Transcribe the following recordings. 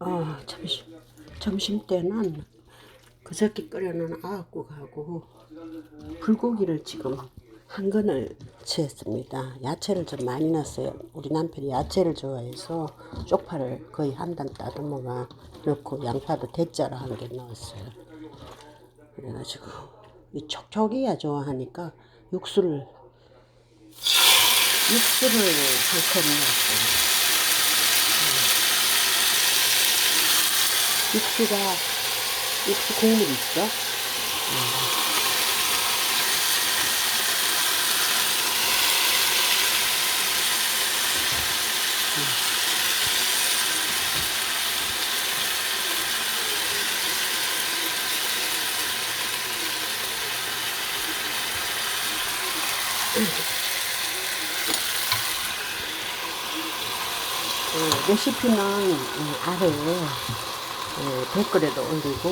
어, 점심, 점심 때는 그저께 끓여놓은 아욱국하고 불고기를 지금 한 건을 채했습니다. 야채를 좀 많이 넣었어요. 우리 남편이 야채를 좋아해서 쪽파를 거의 한단 따듬어가 넣고 양파도 대짜로 한 개 넣었어요. 그래가지고 이 촉촉이야 좋아하니까 육수를 육수를 한 컵 넣었어요. 육수가 육수 국물 있죠? 어, 레시피는 어, 아래 에 어, 댓글에도 올리고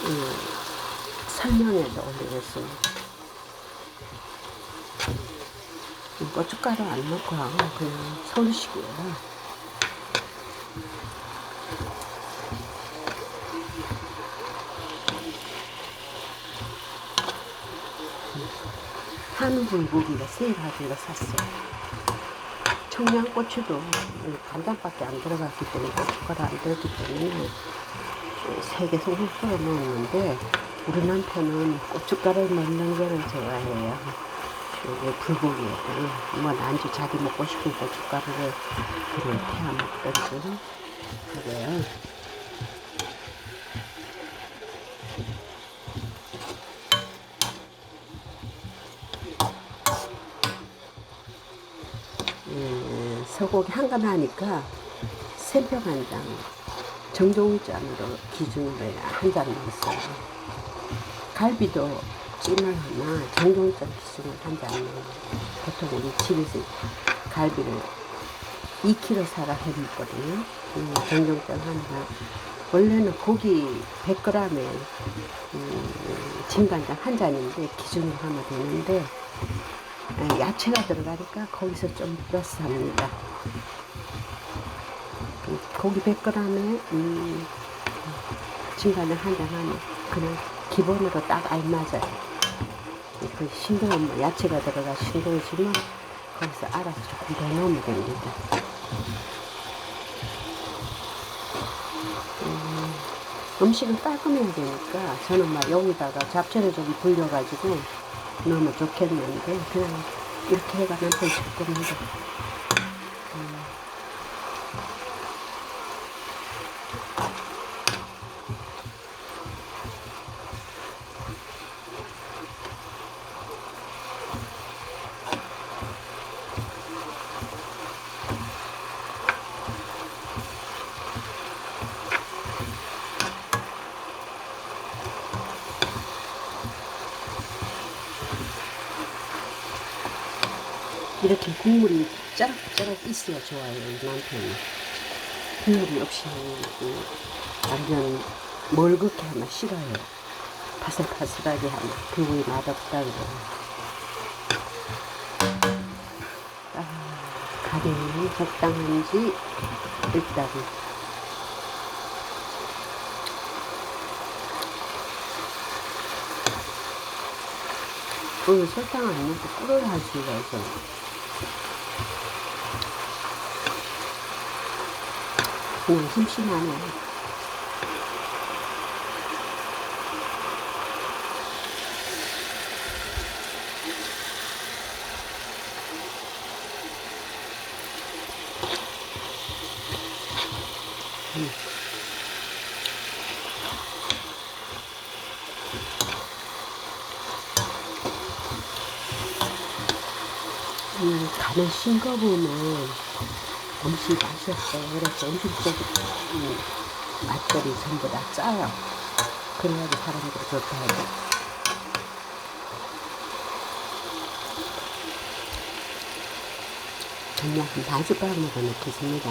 어, 설명에도 올리겠습니다. 음, 고춧가루 안 넣고 하고 그냥 손식이에요. 한우 불고기가 세 가지가 샀어요. 청양고추도 간장밖에 안 들어갔기 때문에 고춧가루 안 들었기 때문에 세개 송송 썰어 넣었는데 우리 남편은 고춧가루 넣는 거를 좋아해요. 이게 불고기에도 뭐 난주 자기 먹고 싶은 고춧가루를 그냥 태워 먹든지 그래요. 음, 소고기 한건 하니까 샘평 한 장, 정종짠으로 기준으로 한잔 넣었어요. 갈비도 찜을 하나 정종짠 기준으로 넣어요. 보통 우리 집에서 갈비를 2kg 사라 해먹거든요. 음, 정종짠 하나. 원래는 고기 100g에 음, 진간장 한 잔인데 기준으로 하면 되는데 아, 야채가 들어가니까 거기서 좀 플러스 합니다. 음, 고기 100g에 음, 진간장 한잔 하면 그냥 기본으로 딱 알맞아요. 그 싱거운 뭐 야채가 들어가 싱거우지만 거기서 알아서 조금 더 넣으면 됩니다. 음, 음식을 깔끔해야 되니까 저는 막 여기다가 잡채를 좀 불려가지고 넣으면 좋겠는데 그냥 이렇게 해가 남편 줄 겁니다. 음. 이렇게 국물이 짜락짜락 있어야 좋아요, 남편이. 국물이 없이 그 완전 멀겋게 하면 싫어요. 바슬바슬하게 하면 그거이 맛없다 그래요. 아, 가게는 적당한지 일단 오늘 설탕 안 넣고 꿀을 할 수가 있어. 그냥 심심하네. 음. 음, 간을 싱거우면 음식 없어요. 그래서 음식적인 음, 맛들이 전부 다 짜요. 그래야지 사람들이 좋다 하죠. 그냥 한 반숟가락 먹어 넣겠습니다.